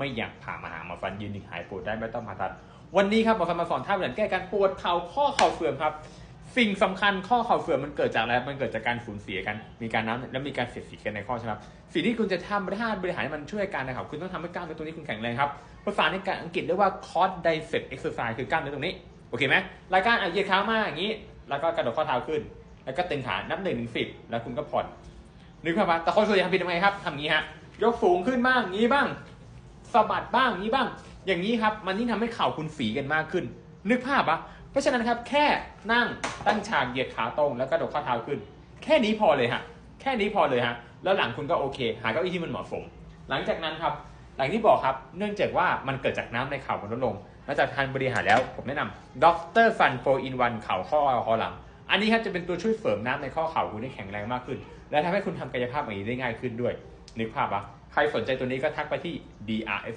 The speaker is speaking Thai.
ไม่อยากผ่ามาหาหมอฟันยืนหนึ่งหายปวดได้ไม่ต้องผ่าตัด วันนี้ครับหมอฟันมาสอนท่าบริหารแก้การปวดเข่าข้อเข่าเสื่อมครับ สิ่งสำคัญข้อเข่าเสื่อมมันเกิดจากอะไรมันเกิดจากการสูญเสียกันมีการน้ำแล้วมีการเสียดสีกันในข้อใช่ไหมครับสิ่งที่คุณจะทำบริหารบริหารให้มันช่วยการนะครับ คุณต้องทำให้กล้ามเนื้อตัวนี้คุณแข็งแรงครับภาษาในการอังกฤษเรียกว่า cot dissect exercise คือกล้ามเนื้อตรงนี้โอเคไหมรายการอะเหยียดขามาอย่างนี้ แล้วก็กระโดดข้อเท้าขึ้น แล้วก็ตึงขานับหนึ่งถึงสิบแล้วคุณก็ผ่อนนึกภาพปะแต่คนส่วนใหญ่ทำผิดยังไงครับทำงี้ฮะยกสูงขึ้นบ้างงี้บ้าง สะบัดบ้างนี้บ้าง อย่างนี้ครับ มันยิ่งทำให้เข่าคุณฝีกันมากขึ้น นึกภาพปะเพราะฉะนั้นครับแค่นั่งตั้งฉากเหยียดขาตรงแล้วกระดดข้อเท้าขึ้น แค่นี้พอเลยฮะแค่นี้พอเลยฮะแล้วหลังคุณก็โอเค หาเก้าอี้ที่มันเหมาะสม หลังจากนั้นครับหลังที่บอกครับ เนื่องจากว่ามันเกิดจากน้ำในเข่ามันลดลงหลังจากทานบริหารแล้วผมแนะนำด็อกเตอร์ฟันโฟอินวันเข่าข้อคอหลัง อันนี้ครับจะเป็นตัวช่วยเสริมน้ำในข้อเข่าคุณให้แข็งแรงมากขึ้น และทำให้คุณทำกายภาพอย่างนี้ได้ง่ายขึ้นด้วยนึกภาพปะ ใครสนใจตัวนี้ก็ทักไปที่ DRF